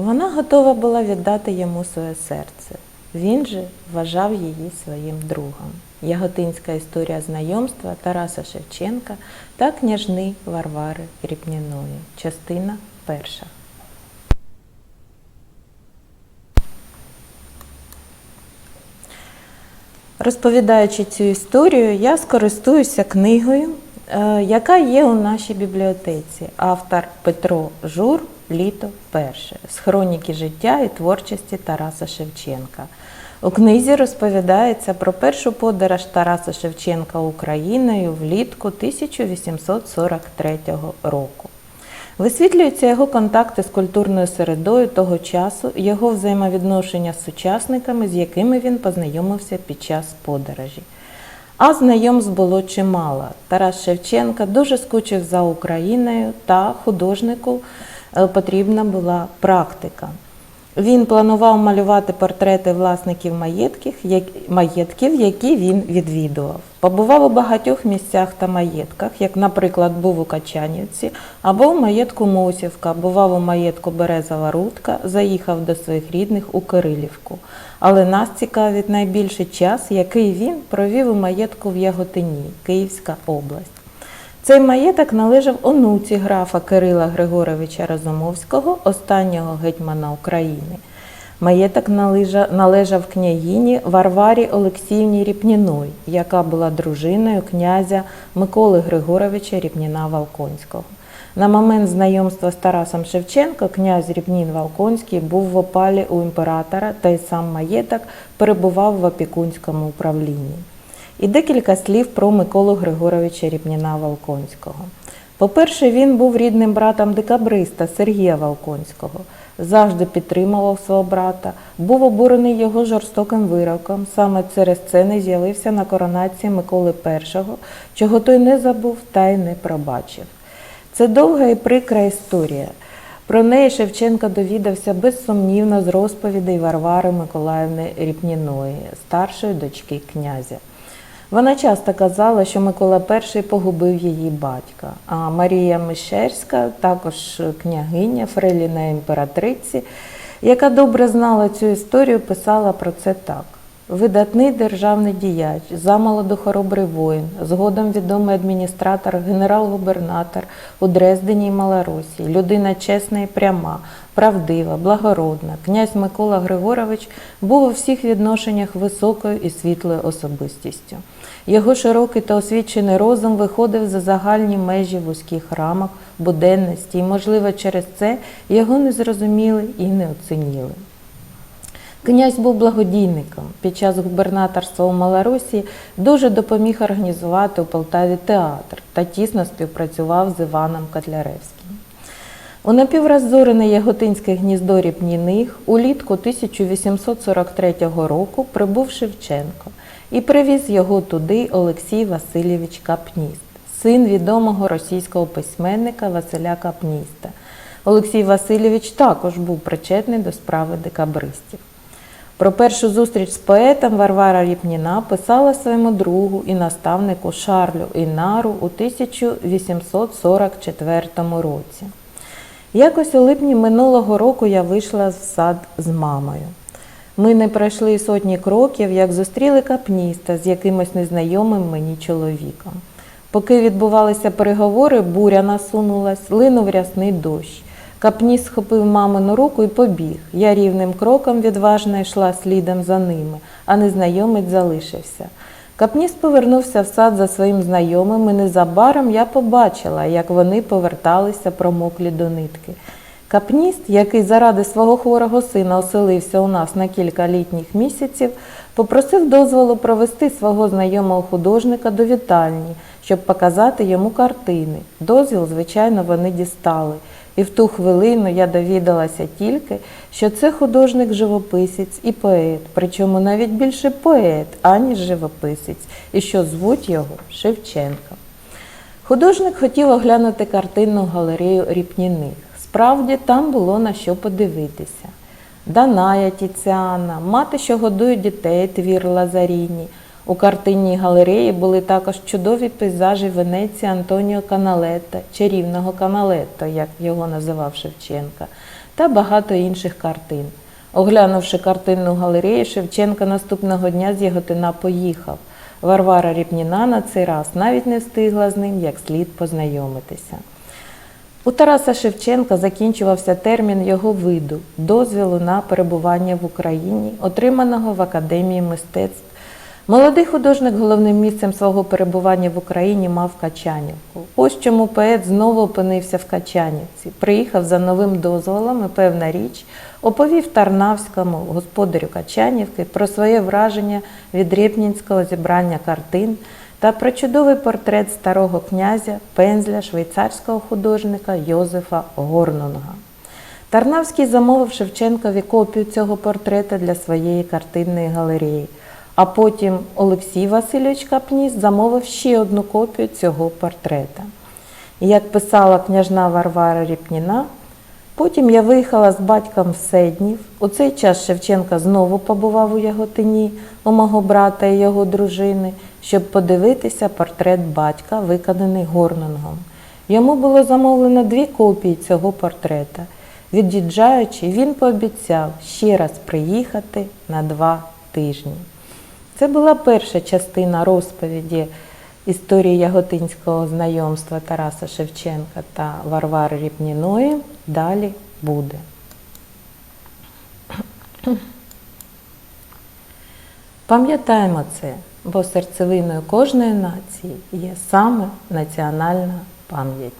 Вона готова була віддати йому своє серце. Він же вважав її своїм другом. Яготинська історія знайомства Тараса Шевченка та княжни Варвари Ріпніної. Частина перша. Розповідаючи цю історію, я скористуюся книгою, е, яка є у нашій бібліотеці. Автор Петро Жур Літо перше з хроніки життя і творчості Тараса Шевченка. У книзі розповідається про першу подорож Тараса Шевченка Україною влітку 1843 року. Висвітлюються його контакти з культурною середою того часу, його взаємовідношення з сучасниками, з якими він познайомився під час подорожі. А знайомств було чимало. Тарас Шевченка дуже скучив за Україною та художнику потрібна була практика. Він планував малювати портрети власників маєтків, маєтків, які він відвідував. Побував у багатьох місцях та маєтках, як, наприклад, був у Качанівці або в маєтку Мосівка, бував у маєтку Березова Рудка, заїхав до своїх рідних у Кирилівку. Але нас цікавить найбільший час, який він провів у маєтку в Яготині, Київська область. Цей маєток належав онуці графа Кирила Григоровича Разумовського, останнього гетьмана України. Маєток належав княгині Варварі Олексіївні Ріпніної, яка була дружиною князя Миколи Григоровича Ріпніна Валконського. На момент знайомства з Тарасом Шевченко князь Ріпнін Валконський був в опалі у імператора, та й сам маєток перебував в опікунському управлінні. І декілька слів про Миколу Григоровича Ріпніна Волконського. По-перше, він був рідним братом декабриста Сергія Волконського, завжди підтримував свого брата, був обурений його жорстоким вироком. Саме через це не з'явився на коронації Миколи І, чого той не забув та й не пробачив. Це довга і прикра історія. Про неї Шевченко довідався безсумнівно з розповідей Варвари Миколаївни Ріпніної, старшої дочки князя. Вона часто казала, що Микола І погубив її батька, а Марія Мещерська, також княгиня, фреліна імператриці, яка добре знала цю історію, писала про це так. Видатний державний діяч, замолоду хоробрий воїн, згодом відомий адміністратор, генерал-губернатор у Дрездені і Малоросії, людина чесна і пряма, правдива, благородна. Князь Микола Григорович був у всіх відношеннях високою і світлою особистістю. Його широкий та освічений розум виходив за загальні межі вузьких рамок, буденності, і, можливо, через це його не зрозуміли і не оцінили. Князь був благодійником. Під час губернаторства у Малорусі дуже допоміг організувати у Полтаві театр та тісно співпрацював з Іваном Котляревським. У напіврозорене Яготинське гніздо Ріпніних улітку 1843 року прибув Шевченко і привіз його туди Олексій Васильович Капніст, син відомого російського письменника Василя Капніста. Олексій Васильович також був причетний до справи декабристів. Про першу зустріч з поетом Варвара Ріпніна писала своєму другу і наставнику Шарлю Інару у 1844 році. Якось у липні минулого року я вийшла в сад з мамою. Ми не пройшли сотні кроків, як зустріли капніста з якимось незнайомим мені чоловіком. Поки відбувалися переговори, буря насунулась, линув рясний дощ. Капніст схопив мамину руку і побіг. Я рівним кроком відважно йшла слідом за ними, а незнайомець залишився. Капніст повернувся в сад за своїм знайомим, і незабаром я побачила, як вони поверталися промоклі до нитки. Капніст, який заради свого хворого сина оселився у нас на кілька літніх місяців, попросив дозволу провести свого знайомого художника до вітальні, щоб показати йому картини. Дозвіл, звичайно, вони дістали. І в ту хвилину я довідалася тільки, що це художник-живописець і поет, причому навіть більше поет, аніж живописець, і що звуть його Шевченко. Художник хотів оглянути картинну галерею Ріпніних. Справді там було на що подивитися. Даная Тіціана, мати, що годує дітей, твір Лазаріні. У картинній галереї були також чудові пейзажі Венеції Антоніо Каналетто, чарівного Каналетто, як його називав Шевченка, та багато інших картин. Оглянувши картинну галерею, Шевченко наступного дня з Яготина поїхав. Варвара Ріпніна на цей раз навіть не встигла з ним як слід познайомитися. У Тараса Шевченка закінчувався термін його виду дозвілу на перебування в Україні, отриманого в Академії мистецтв. Молодий художник головним місцем свого перебування в Україні мав Качанівку. Ось чому поет знову опинився в Качанівці. Приїхав за новим дозволом і певна річ оповів Тарнавському господарю Качанівки про своє враження від Рєпнінського зібрання картин та про чудовий портрет старого князя пензля швейцарського художника Йозефа Горнунга. Тарнавський замовив Шевченкові копію цього портрета для своєї картинної галереї, а потім Олексій Васильович Капніс замовив ще одну копію цього портрета. І як писала княжна Варвара Ріпніна, потім я виїхала з батьком в Седнів. У цей час Шевченка знову побував у Яготині, у мого брата і його дружини, щоб подивитися портрет батька, виконаний Горнунгом. Йому було замовлено дві копії цього портрета. Від'їжджаючи, він пообіцяв ще раз приїхати на два тижні. Це була перша частина розповіді історії яготинського знайомства Тараса Шевченка та Варвари Ріпніної. Далі буде. Пам'ятаємо це, бо серцевиною кожної нації є саме національна пам'ять.